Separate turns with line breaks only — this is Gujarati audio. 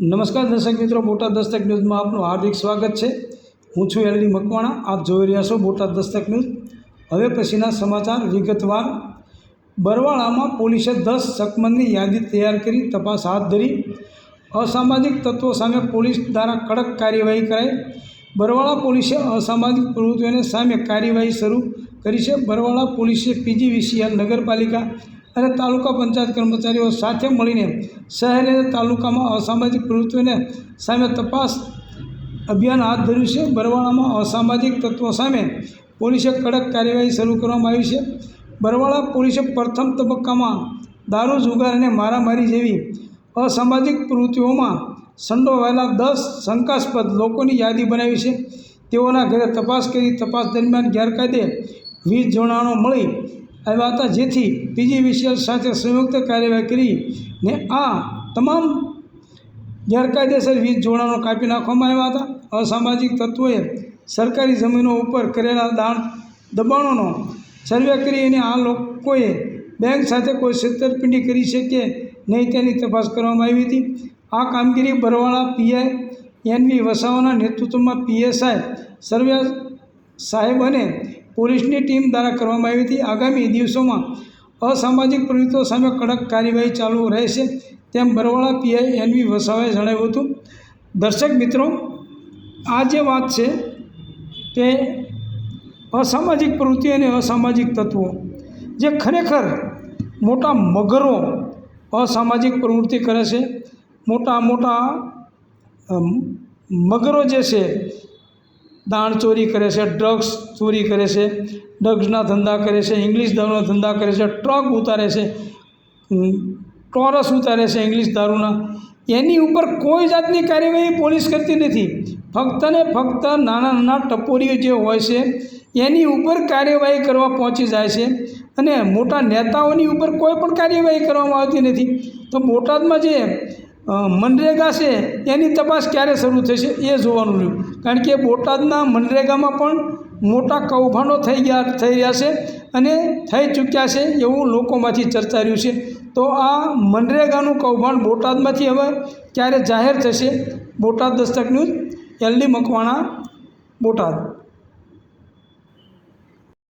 નમસ્કાર દર્શક મિત્રો, બોટાદ દસ્તક ન્યૂઝમાં આપનું હાર્દિક સ્વાગત છે. હું છું એલડી મકવાણા, આપ જોઈ રહ્યા છો બોટાદ દસ્તક ન્યૂઝ. હવે પછીના સમાચાર વિગતવાર. બરવાળામાં પોલીસે દસ શકમંદની યાદી તૈયાર કરી, તપાસ હાથ ધરી. અસામાજિક તત્વો સામે પોલીસ દ્વારા કડક કાર્યવાહી કરાઈ. બરવાળા પોલીસે અસામાજિક પ્રવૃત્તિઓને સામે કાર્યવાહી શરૂ કરી છે. બરવાળા પોલીસે પીજીવીસીએલ નગરપાલિકા અને તાલુકા પંચાયત કર્મચારીઓ સાથે મળીને શહેર અને તાલુકામાં અસામાજિક પ્રવૃત્તિઓને સામે તપાસ અભિયાન હાથ ધર્યું છે. બરવાળામાં અસામાજિક તત્વો સામે પોલીસે કડક કાર્યવાહી શરૂ કરવામાં આવી છે. બરવાળા પોલીસે પ્રથમ તબક્કામાં દારૂ, જુગાર અને મારામારી જેવી અસામાજિક પ્રવૃત્તિઓમાં સંડોવાયેલા દસ શંકાસ્પદ લોકોની યાદી બનાવી છે. તેઓના ઘરે તપાસ કરી તપાસ દરમિયાન ગેરકાયદે વીજ જોડાણો મળી આવ્યા હતા. જેથી પીજીવીસીએલ સાથે સંયુક્ત કાર્યવાહી કરી ને આ તમામ ગેરકાયદેસર વીજ જોડાણો કાપી નાખવામાં આવ્યા હતા. અસામાજિક તત્વોએ સરકારી જમીનો ઉપર કરેલા દાણ દબાણોનો સર્વે કરી અને આ લોકોએ બેંક સાથે કોઈ છેતરપિંડી કરી છે કે નહીં તેની તપાસ કરવામાં આવી હતી. આ કામગીરી બરવાળા પીઆઈ એનવી વસાવાના નેતૃત્વમાં પીએસઆઈ સર્વે સાહેબ અને પોલીસની ટીમ દ્વારા કરવામાં આવી હતી. આગામી દિવસોમાં અસામાજિક પ્રવૃત્તિઓ સામે કડક કાર્યવાહી ચાલુ રહેશે તેમ બરવાળા પીઆઈ એનવી વસાવાએ જણાવ્યું હતું. દર્શક મિત્રો, આ જે વાત છે તે અસામાજિક પ્રવૃત્તિ અને અસામાજિક તત્વો, જે ખરેખર મોટા મગરો અસામાજિક પ્રવૃત્તિ કરે છે. મોટા મોટા મગરો જે છે દાણ ચોરી કરે છે ડ્રગ્સ ચોરી કરે છે ડ્રગ્સના ધંધા કરે છે ઇંગ્લિશ દારૂના ધંધા કરે છે ટ્રક ઉતારે છે ટોરસ ઉતારે છે ઇંગ્લિશ દારૂના. એની ઉપર કોઈ જાતની કાર્યવાહી પોલીસ કરતી નથી. ફક્ત ને ફક્ત નાના નાના ટપોરીઓ જે હોય છે, એની ઉપર કાર્યવાહી કરવા પહોંચી જાય છે અને મોટા નેતાઓની ઉપર કોઈ પણ કાર્યવાહી કરવામાં આવતી નથી. તો બોટાદમાં જે મનરેગા છે, એની તપાસ ક્યારે શરૂ થશે એ જોવાનું રહ્યું. કારણ કે બોટાદના મનરેગામાં પણ મોટા કૌભાંડો થઈ ગયા, થઈ રહ્યા છે અને થઈ ચૂક્યા છે એવું લોકોમાંથી ચર્ચા રહ્યું છે. તો આ મનરેગાનું કૌભાંડ બોટાદમાંથી હવે ક્યારે જાહેર થશે, બોટાદ દસ્તક ન્યૂઝ, એલડી મકવાણા, બોટાદ.